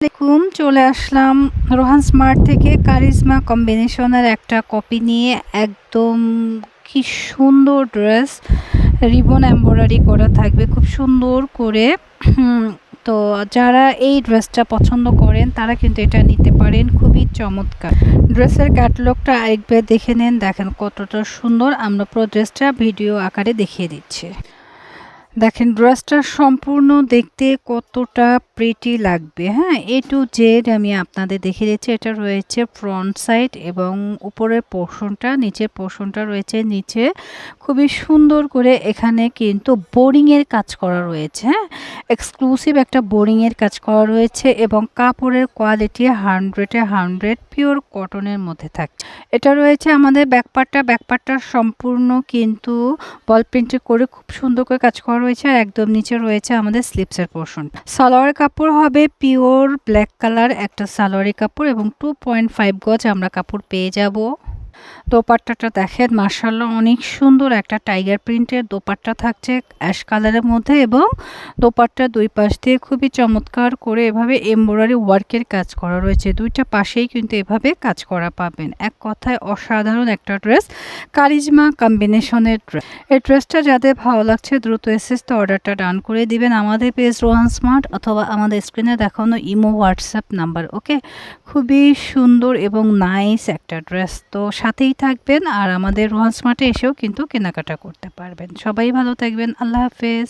আসসালামাইকুম চলে আসলাম রোহান স্মার্ট থেকে কারিজমা কম্বিনেশনের একটা কপি নিয়ে। একদম কি সুন্দর ড্রেস, রিবন এম্ব্রয়ডারি করা থাকবে, খুব সুন্দর করে। তো যারা এই ড্রেসটা পছন্দ করেন, তারা কিন্তু এটা নিতে পারেন, খুবই চমৎকার। ড্রেসের ক্যাটালগটা আরেকবার দেখে নেন, দেখেন কতটা সুন্দর। আমরা পুরো ড্রেসটা ভিডিও আকারে দেখিয়ে দিচ্ছি। দেখেন ড্রেসটা সম্পূর্ণ দেখতে কতটা প্রিটি লাগবে হ্যাঁ? এ টু জেড আমি আপনাদের দেখে দিচ্ছি, এটা রয়েছে ফ্রন্ট সাইড এবং উপরের পোর্শনটা নিচের পোর্শনটা রয়েছে, নিচে খুবই সুন্দর করে এখানে কিন্তু বোরিংয়ের কাজ করা রয়েছে হ্যাঁ? এক্সক্লুসিভ একটা বোরিংয়ের কাজ করা রয়েছে এবং কাপড়ের কোয়ালিটি হান্ড্রেডে হান্ড্রেড পিওর কটনের মধ্যে থাকছে এটা রয়েছে আমাদের ব্যাকপার্টটা ব্যাকপারটা সম্পূর্ণ কিন্তু বল প্রিন্টে করে খুব সুন্দর করে কাজ করা রয়েছে আর একদম নিচে রয়েছে আমাদের স্লিপসের পোর্শন সালোয়ার কাপড় হবে পিওর ব্ল্যাক কালার একটা সালোয়ারি কাপড় এবং টু পয়েন্ট ফাইভ গজ আমরা কাপড় পেয়ে যাব। দোপাট্টাটা দেখেন মার্শাল্লাহ অনেক সুন্দর একটা টাইগার প্রিন্টের দোপাট্টা থাকছে অ্যাশ কালারের মধ্যে এবং দোপাট্টা দুই পাশ দিয়ে খুবই চমৎকার করে এভাবে এমব্রয়ডারি ওয়ার্কের কাজ করা রয়েছে। দুইটা পাশেই কিন্তু এভাবে কাজ করা পাবেন। এক কথায় অসাধারণ একটা ড্রেস, কারিজমা কম্বিনেশনের ড্রেস। এই ড্রেসটা যাদের ভালো লাগছে দ্রুত এসেস তো অর্ডারটা ডান করে দিবেন আমাদের পেজ রোহান স্মার্ট অথবা আমাদের স্ক্রিনে দেখানো ইমো, হোয়াটসঅ্যাপ নাম্বার, ওকে? খুবই সুন্দর এবং নাইস একটা ড্রেস। তো সাথেই থাকবেন আর আমাদের রোহান স্মার্টে এসেও কিন্তু কেনাকাটা করতে পারবেন। সবাই ভালো থাকবেন। আল্লাহ হাফেজ।